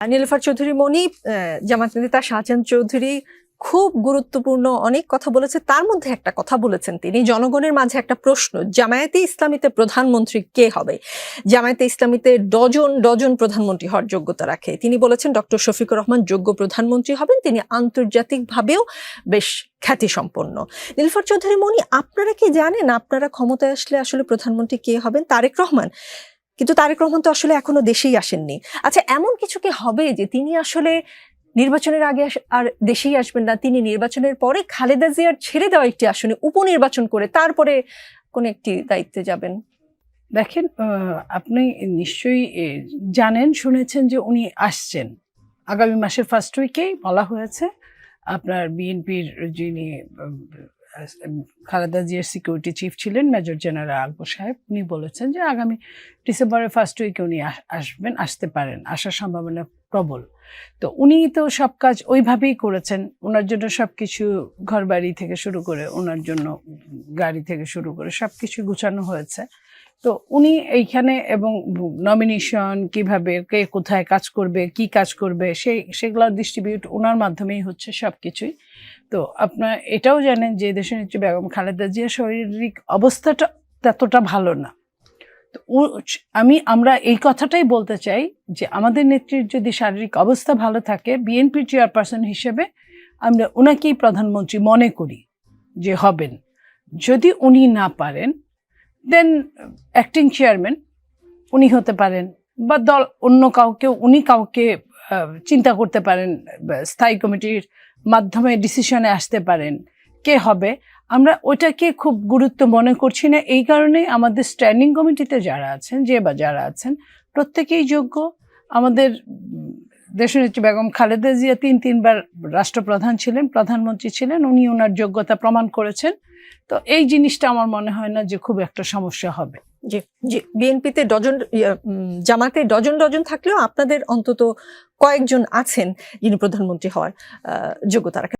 নীলফার চৌধুরী, মনি জামাত নেতা শাহজাহান চৌধুরী খুব গুরুত্বপূর্ণ অনেক কথা বলেছে। তার মধ্যে একটা কথা বলেছেন তিনি, জনগণের মাঝে একটা প্রশ্ন, জামায়াতে ইসলামীতে প্রধানমন্ত্রী কে হবে? জামায়াতে ইসলামীতে ডজন ডজন প্রধানমন্ত্রী হওয়ার যোগ্যতা রাখে। তিনি বলেছেন, ডক্টর শফিকুর রহমান যোগ্য প্রধানমন্ত্রী হবেন, তিনি আন্তর্জাতিকভাবেও বেশ খ্যাতিসম্পন্ন। নীলফার চৌধুরী, মনি, আপনারা কি জানেন, আপনারা ক্ষমতায় আসলে আসলে প্রধানমন্ত্রী কে হবেন? তারেক রহমান। কিন্তু তারেক রহমান তো আসলে এখনও দেশেই আসেননি। আচ্ছা এমন কিছু কি হবে যে তিনি আসলে নির্বাচনের আগে আর দেশেই আসবেন না, তিনি নির্বাচনের পরে খালেদা জিয়ার ছেড়ে দেওয়া একটি আসনে উপনির্বাচন করে তারপরে কোন একটি দায়িত্বে যাবেন? দেখেন আপনি নিশ্চয়ই জানেন, শুনেছেন যে উনি আসছেন। আগামী মাসের ফার্স্ট উইকেই বলা হয়েছে, আপনার বিএনপির যিনি খালেদা জিয়ার সিকিউরিটি চিফ ছিলেন মেজর জেনারেল আকবর সাহেব। উনি বলেছেন যে আগামী ডিসেম্বরের ফার্স্ট উইকে উনি আস- আসবেন, আসতে পারেন। আসার সম্ভাবনা প্রবল। তো উনি তো সব কাজ ওইভাবেই করেছেন। ওনার জন্য সব কিছু ঘর বাড়ি থেকে শুরু করে ওনার জন্য গাড়ি থেকে শুরু করে সব কিছু গুছানো হয়েছে। তো উনি এইখানে এবং নমিনেশন কীভাবে, কে কোথায় কাজ করবে, কি কাজ করবে, সেই, সেগুলো ডিস্ট্রিবিউট ওনার মাধ্যমেই হচ্ছে সব কিছুই তো আপনার এটাও জানেন যে দেশের নেত্রী বেগম খালেদা জিয়ার শারীরিক অবস্থাটা ততটা ভালো না। তো আমি, আমরা এই কথাটাই বলতে চাই যে আমাদের নেত্রীর যদি শারীরিক অবস্থা ভালো থাকে, বিএনপির চেয়ারপারসন হিসেবে আমরা ওনাকেই প্রধানমন্ত্রী মনে করি যে হবেন। যদি উনি না পারেন দেন অ্যাক্টিং চেয়ারম্যান উনি হতে পারেন বা দল অন্য কাউকে, উনি কাউকে চিন্তা করতে পারেন স্থায়ী কমিটির মাধ্যমে ডিসিশনে আসতে পারেন, কে হবে? আমরা ওইটাকে খুব গুরুত্ব মনে করছি না। এই কারণে আমাদের স্ট্যান্ডিং কমিটিতে যারা আছেন, যে বা যারা আছেন, প্রত্যেকেই যোগ্য। আমাদের দেশনেত্রী বেগম খালেদা জিয়া তিন, তিনবার রাষ্ট্রপ্রধান ছিলেন, প্রধানমন্ত্রী ছিলেন, উনি ওনার যোগ্যতা প্রমাণ করেছেন। তো এই জিনিসটা আমার মনে হয় না যে খুব একটা সমস্যা হবে। জি জি, বিএনপিতে ডজন জামাতে ডজন ডজন থাকলেও আপনাদের অন্তত কয়েকজন আছেন যিনি প্রধানমন্ত্রী হওয়ার যোগ্যতা রাখেন।